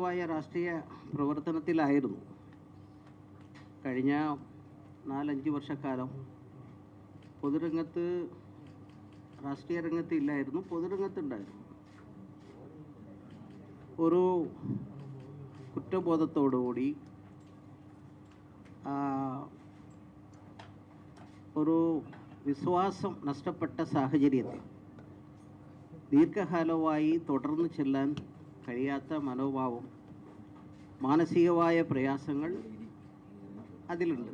സജീവമായ രാഷ്ട്രീയ പ്രവർത്തനത്തിലായിരുന്നു. കഴിഞ്ഞ നാലഞ്ച് വർഷക്കാലം പൊതുരംഗത്ത് രാഷ്ട്രീയ രംഗത്ത് ഇല്ലായിരുന്നു പൊതുരംഗത്തുണ്ടായിരുന്നു. ഒരു കുറ്റബോധത്തോടുകൂടി ഒരു വിശ്വാസം നഷ്ടപ്പെട്ട സാഹചര്യത്തിൽ ദീർഘകാലമായി തുടർന്ന് ചെല്ലാൻ കഴിയാത്ത മനോഭാവം മാനസികമായ പ്രയാസങ്ങൾ അതിലുണ്ട്.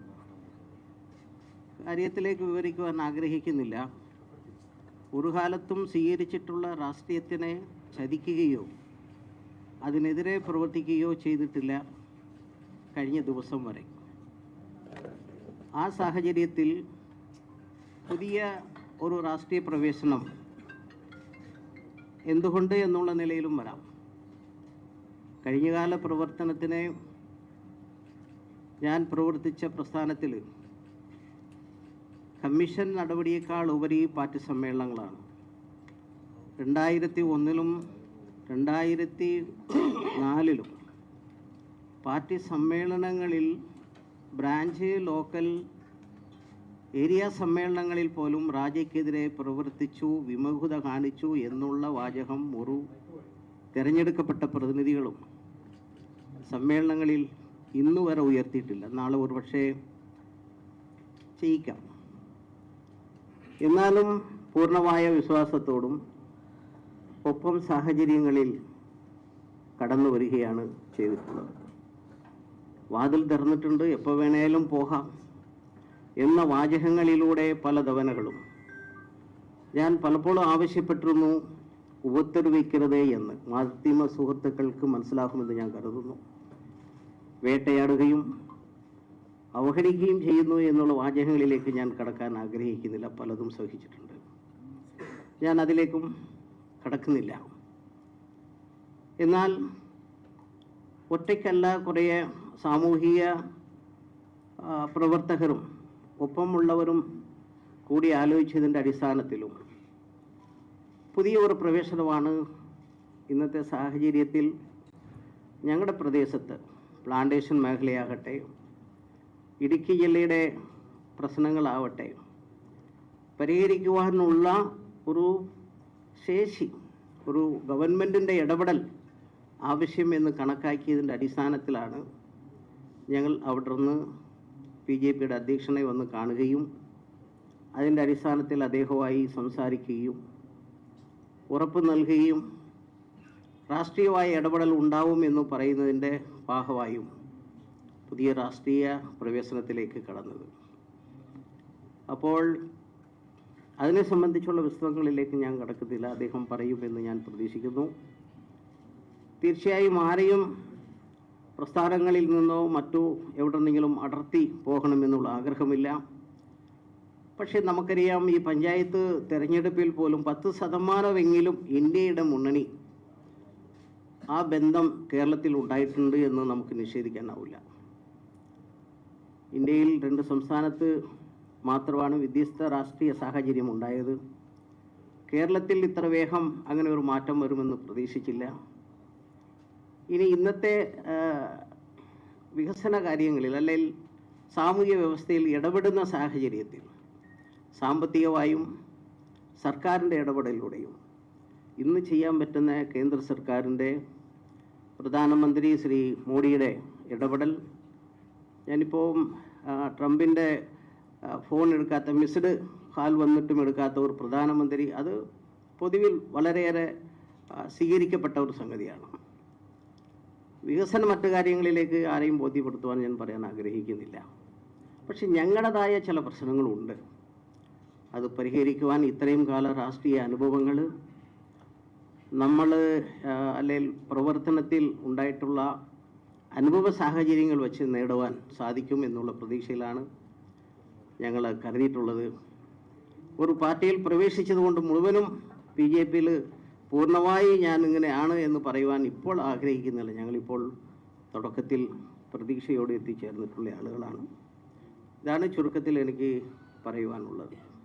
കാര്യത്തിലേക്ക് വിവരിക്കുവാൻ ആഗ്രഹിക്കുന്നില്ല. ഒരു കാലത്തും സ്വീകരിച്ചിട്ടുള്ള രാഷ്ട്രീയത്തിനെ ചതിക്കുകയോ അതിനെതിരെ പ്രവർത്തിക്കുകയോ ചെയ്തിട്ടില്ല കഴിഞ്ഞ ദിവസം വരെ. ആ സാഹചര്യത്തിൽ പുതിയ ഒരു രാഷ്ട്രീയ പ്രവേശനം എന്തുകൊണ്ട് എന്നുള്ള നിലയിലും വരാം. കഴിഞ്ഞകാല പ്രവർത്തനത്തിന് ഞാൻ പ്രവർത്തിച്ച പ്രസ്ഥാനത്തിൽ കമ്മീഷൻ നടപടിയേക്കാൾ ഉപരി പാർട്ടി സമ്മേളനങ്ങളാണ്. രണ്ടായിരത്തി ഒന്നിലും രണ്ടായിരത്തി നാലിലും പാർട്ടി സമ്മേളനങ്ങളിൽ ബ്രാഞ്ച് ലോക്കൽ ഏരിയ സമ്മേളനങ്ങളിൽ പോലും രാജയ്ക്കെതിരെ പ്രവർത്തിച്ചു വിമുഖത കാണിച്ചു എന്നുള്ള വാചകം ഒരു തിരഞ്ഞെടുക്കപ്പെട്ട പ്രതിനിധികളും സമ്മേളനങ്ങളിൽ ഇന്നു വരെ ഉയർത്തിയിട്ടില്ല. നാളെ ഒരുപക്ഷെ ചെയ്യിക്കാം എന്നാലും പൂർണമായ വിശ്വാസത്തോടും ഒപ്പം സാഹചര്യങ്ങളിൽ കടന്നു വരികയാണ് ചെയ്തിട്ടുള്ളത്. വാതിൽ തുറന്നിട്ടുണ്ട്. എപ്പോൾ വേണേലും പോകാം എന്ന വാചകങ്ങളിലൂടെ പല ധവനകളും. ഞാൻ പലപ്പോഴും ആവശ്യപ്പെട്ടിരുന്നു ഉപദ്രവിക്കരുതേ എന്ന്. മാധ്യമ സുഹൃത്തുക്കൾക്ക് മനസ്സിലാകുമെന്ന് ഞാൻ കരുതുന്നു. വേട്ടയാടുകയും അവഹരിക്കുകയും ചെയ്യുന്നു എന്നുള്ള വാചകങ്ങളിലേക്ക് ഞാൻ കടക്കാൻ ആഗ്രഹിക്കുന്നില്ല. പലതും സഹിച്ചിട്ടുണ്ട്. ഞാൻ അതിലേക്കും കടക്കുന്നില്ല. എന്നാൽ ഒറ്റയ്ക്കല്ല കുറേ സാമൂഹിക പ്രവർത്തകരും ഒപ്പമുള്ളവരും കൂടി ആലോചിച്ചതിന്റെ അടിസ്ഥാനത്തിലും പുതിയ ഒരു പ്രവേശനമാണ് ഇന്നത്തെ സാഹചര്യത്തിൽ ഞങ്ങളുടെ പ്രദേശത്ത് പ്ലാന്റേഷൻ മേഖലയാകട്ടെ ഇടുക്കി ജില്ലയുടെ പ്രശ്നങ്ങളാവട്ടെ പരിഹരിക്കുവാനുള്ള ഒരു ശേഷി ഒരു ഗവൺമെന്റിന്റെ ഇടപെടൽ ആവശ്യം എന്ന് കണക്കാക്കിയതിന്റെ അടിസ്ഥാനത്തിലാണ് ഞങ്ങൾ അവിടെ നിന്ന് ബി ജെ പിയുടെ അധ്യക്ഷനെ വന്ന് കാണുകയും അതിന്റെ അടിസ്ഥാനത്തിൽ അദ്ദേഹവുമായി സംസാരിക്കുകയും ഉറപ്പ് നൽകുകയും രാഷ്ട്രീയമായ ഇടപെടൽ ഉണ്ടാവും എന്ന് പറയുന്നതിന്റെ ഭാഗമായും പുതിയ രാഷ്ട്രീയ പ്രവേശനത്തിലേക്ക് കടന്നത്. അപ്പോൾ അതിനെ സംബന്ധിച്ചുള്ള പുസ്തകങ്ങളിലേക്ക് ഞാൻ കടക്കുന്നില്ല. അദ്ദേഹം പറയുമെന്ന് ഞാൻ പ്രതീക്ഷിക്കുന്നു. തീർച്ചയായും ആരെയും പ്രസ്ഥാനങ്ങളിൽ നിന്നോ മറ്റോ എവിടെന്നെങ്കിലും അടർത്തി പോകണമെന്നുള്ള ആഗ്രഹമില്ല. പക്ഷേ നമുക്കറിയാം ഈ പഞ്ചായത്ത് തെരഞ്ഞെടുപ്പിൽ പോലും പത്ത് ശതമാനമെങ്കിലും ഇന്ത്യയുടെ മുന്നണി ആ ബന്ധം കേരളത്തിൽ ഉണ്ടായിട്ടുണ്ട് എന്ന് നമുക്ക് നിഷേധിക്കാനാവില്ല. ഇന്ത്യയിൽ രണ്ട് സംസ്ഥാനത്ത് മാത്രമാണ് വ്യത്യസ്ത രാഷ്ട്രീയ സാഹചര്യം ഉണ്ടായത്. കേരളത്തിൽ ഇത്ര വേഗം അങ്ങനെ ഒരു മാറ്റം വരുമെന്ന് പ്രതീക്ഷിച്ചില്ല. ഇനി ഇന്നത്തെ വികസന കാര്യങ്ങളിൽ അല്ലെങ്കിൽ സാമൂഹ്യ വ്യവസ്ഥയിൽ ഇടപെടുന്ന സാഹചര്യത്തിൽ സാമ്പത്തികമായും സർക്കാരിന്റെ ഇടപെടലിലൂടെയും ഇന്ന് ചെയ്യാൻ പറ്റുന്ന കേന്ദ്ര സർക്കാരിന്റെ പ്രധാനമന്ത്രി ശ്രീ മോഡിയുടെ ഇടപെടൽ. ഞാനിപ്പോൾ ട്രംപിന്റെ ഫോൺ എടുക്കാത്ത മിസ്ഡ് കാൽ വന്നിട്ടും എടുക്കാത്ത ഒരു പ്രധാനമന്ത്രി അത് പൊതുവിൽ വളരെയേറെ സ്വീകരിക്കപ്പെട്ട ഒരു സംഗതിയാണ്. വികസന മറ്റു കാര്യങ്ങളിലേക്ക് ആരെയും ബോധ്യപ്പെടുത്തുവാൻ ഞാൻ പറയാൻ ആഗ്രഹിക്കുന്നില്ല. പക്ഷെ ഞങ്ങളുടേതായ ചില പ്രശ്നങ്ങളുണ്ട്. അത് പരിഹരിക്കുവാൻ ഇത്രയും കാല രാഷ്ട്രീയ അനുഭവങ്ങൾ നമ്മൾ അല്ലെങ്കിൽ പ്രവർത്തനത്തിൽ ഉണ്ടായിട്ടുള്ള അനുഭവ സാഹചര്യങ്ങൾ വെച്ച് നേടുവാൻ സാധിക്കും എന്നുള്ള പ്രതീക്ഷയിലാണ് ഞങ്ങൾ കരുതിയിട്ടുള്ളത്. ഒരു പാർട്ടിയിൽ പ്രവേശിച്ചതുകൊണ്ട് മുഴുവനും ബി ജെ പിയിൽ പൂർണമായി ഞാൻ ഇങ്ങനെയാണ് എന്ന് പറയുവാൻ ഇപ്പോൾ ആഗ്രഹിക്കുന്നില്ല. ഞങ്ങളിപ്പോൾ തുടക്കത്തിൽ പ്രതീക്ഷയോടെ എത്തിച്ചേർന്നിട്ടുള്ള ആളുകളാണ്. ഇതാണ് ചുരുക്കത്തിൽ എനിക്ക് പറയുവാനുള്ളത്.